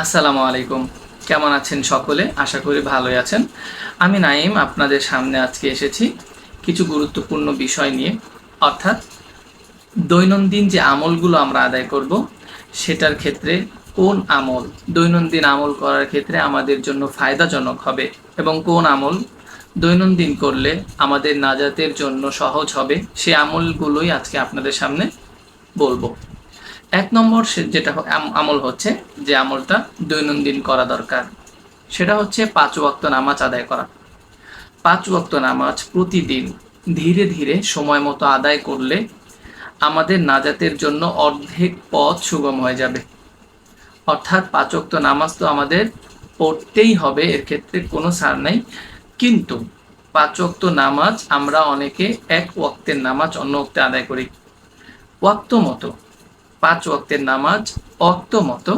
আসসালামু আলাইকুম। কেমন আছেন সকলে? আশা করি ভালোই আছেন। আমি নাইম আপনাদের সামনে আজকে এসেছি কিছু গুরুত্বপূর্ণ বিষয় নিয়ে। অর্থাৎ দৈনন্দিন যে আমলগুলো আমরা আদায় করব, সেটার ক্ষেত্রে কোন আমল, দৈনন্দিন আমল করার ক্ষেত্রে আমাদের জন্য ফায়দাজনক হবে এবং কোন আমল দৈনন্দিন করলে আমাদের নাজাতের জন্য সহজ হবে, সে আমলগুলোই আজকে আপনাদের সামনে বলব। এক নম্বর যেটা আমল হচ্ছে, যে আমলটা দৈনন্দিন করা দরকার, সেটা হচ্ছে পাঁচ ওয়াক্ত নামাজ আদায় করা। পাঁচ ওয়াক্ত নামাজ প্রতিদিন ধীরে ধীরে সময় মতো আদায় করলে আমাদের নাজাতের জন্য অর্ধেক পথ সুগম হয়ে যাবে। অর্থাৎ পাঁচ ওয়াক্ত নামাজ তো আমাদের পড়তেই হবে, এর ক্ষেত্রে কোনো সার নাই। কিন্তু পাঁচ ওয়াক্ত নামাজ আমরা অনেকে এক ওয়াক্তের নামাজ অন্য ওক্তে আদায় করি। ওয়াক্ত মতো পাঁচ ওয়াক্তের নামাজ অক্ত মতো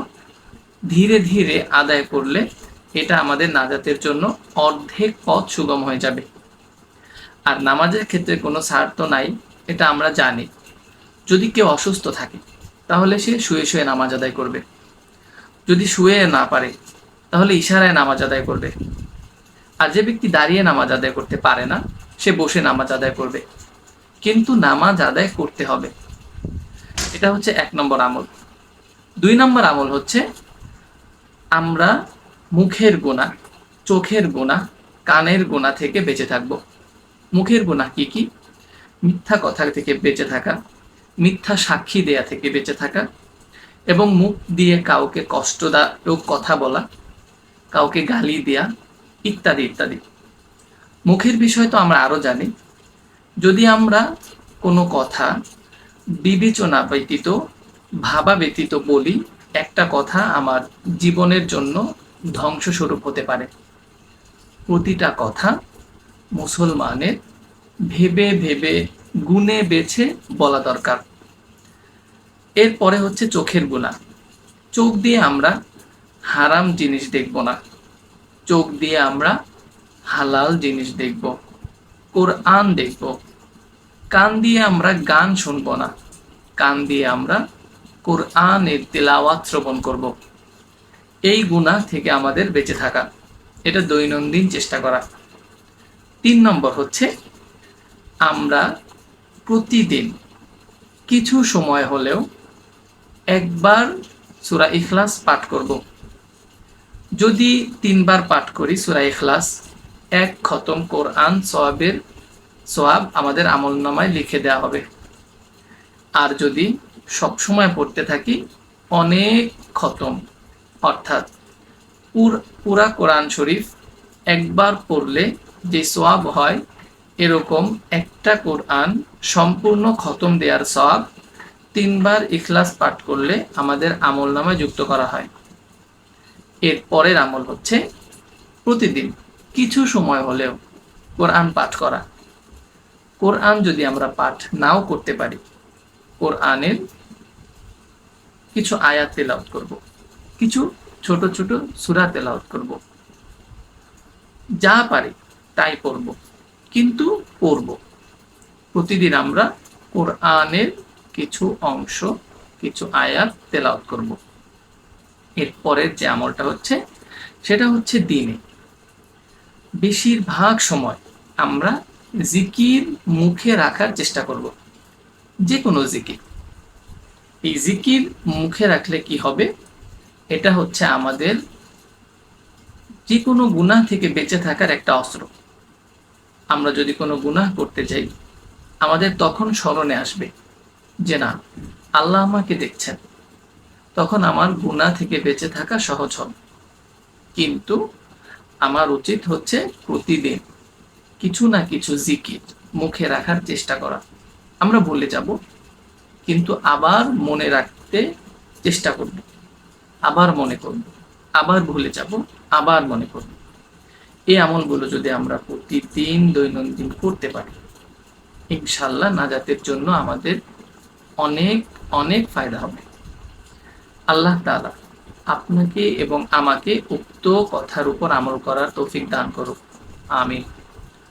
ধীরে ধীরে আদায় করলে এটা আমাদের নাজাতের জন্য অর্ধেক পথ সুগম হয়ে যাবে। আর নামাজের ক্ষেত্রে কোনো সার তো নাই, এটা আমরা জানি। যদি কেউ অসুস্থ থাকে, তাহলে সে শুয়ে শুয়ে নামাজ আদায় করবে। যদি শুয়ে না পারে, তাহলে ইশারায় নামাজ আদায় করবে। আর যে ব্যক্তি দাঁড়িয়ে নামাজ আদায় করতে পারে না, সে বসে নামাজ আদায় করবে। কিন্তু নামাজ আদায় করতে হবে। এটা হচ্ছে এক নম্বর আমল। দুই নম্বর আমল হচ্ছে আমরা মুখের গোনা চোখের গোনা কানের গোনা থেকে বেঁচে থাকব। মুখের গোনা কি কি? মিথ্যা কথা থেকে বেঁচে থাকা, মিথ্যা সাক্ষী দেয়া থেকে বেঁচে থাকা এবং মুখ দিয়ে কাউকে কষ্ট কষ্টদায়ক কথা বলা, কাউকে গালি দেয়া ইত্যাদি ইত্যাদি। মুখের বিষয় তো আমরা আরও জানি। যদি আমরা কোনো কথা বিবেচনা ব্যতীত ভাবা ব্যতীত বলি একটা কথা আমার জীবনের জন্য ধ্বংসস্বরূপ হতে পারে। প্রতিটা কথা মুসলমানের ভেবে ভেবে গুনে বেছে বলা দরকার। এরপরে হচ্ছে চোখের গুণা। চোখ দিয়ে আমরা হারাম জিনিস দেখব না। চোখ দিয়ে আমরা হালাল জিনিস দেখব। কোরআন দেখব। কান দিয়ে আমরা গান শুনব না। কান দিয়ে আমরা কোরআনের তেলাওয়াত শ্রবণ করব। এই গুণা থেকে আমাদের বেঁচে থাকা। এটা দৈনন্দিন চেষ্টা করা। তিন নম্বর হচ্ছে, আমরা প্রতিদিন কিছু সময় হলেও একবার সুরা ইখলাস পাঠ করব। যদি তিনবার পাঠ করি সুরা ইখলাস, এক খতম কোরআন সওয়াবের সোয়াব আমাদের আমল নামায় লিখে দেওয়া হবে। আর যদি সবসময় পড়তে থাকি, অনেক খতম। অর্থাৎ পুরা কোরআন শরীফ একবার পড়লে যে সোয়াব হয়, এরকম একটা কোরআন সম্পূর্ণ খতম দেওয়ার সোয়াব তিনবার ইখলাস পাঠ করলে আমাদের আমল নামায় যুক্ত করা হয়। এর পরের আমল হচ্ছে প্রতিদিন কিছু সময় হলেও কোরআন পাঠ করা। কোরআন যদি আমরা পাঠ নাও করতে পারি, কোরআনের কিছু আয়াত তেলাওয়াত করব, কিছু ছোট ছোট সূরা তেলাওয়াত করব। যা পারি তাই পড়ব, কিন্তু পড়ব। প্রতিদিন আমরা কোরআনের কিছু অংশ, কিছু আয়াত তেলাওয়াত করব। এর পরের যে আমলটা হচ্ছে, সেটা হচ্ছে দিনে। বেশিরভাগ সময় আমরা জিকির মুখে রাখার চেষ্টা করব। যে কোনো জিকির। এই জিকির মুখে রাখলে কি হবে? এটা হচ্ছে আমাদের যে কোনো গুনাহ থেকে বেঁচে থাকার একটা অস্ত্র। আমরা যদি কোনো গুনাহ করতে যাই, আমাদের তখন স্মরণে আসবে যে না, আল্লাহ আমাকে দেখছেন। তখন আমার গুনাহ থেকে বেঁচে থাকা সহজ হবে। কিন্তু আমার উচিত হচ্ছে প্রতিদিন কিছু না কিছু জিকির মুখে রাখার চেষ্টা করা। আমরা বলে যাব, কিন্তু আবার মনে রাখতে চেষ্টা করব। আবার মনে করব, আবার ভুলে যাব, আবার মনে করব। এই আমলগুলো যদি আমরা প্রতিদিন দৈনন্দিন করতে পারি ইনশাল্লাহ নাজাতের জন্য আমাদের অনেক অনেক ফায়দা হবে। আল্লাহ তাআলা আপনাকে এবং আমাকে উক্ত কথার উপর আমল করার তৌফিক দান করুক। আমিন।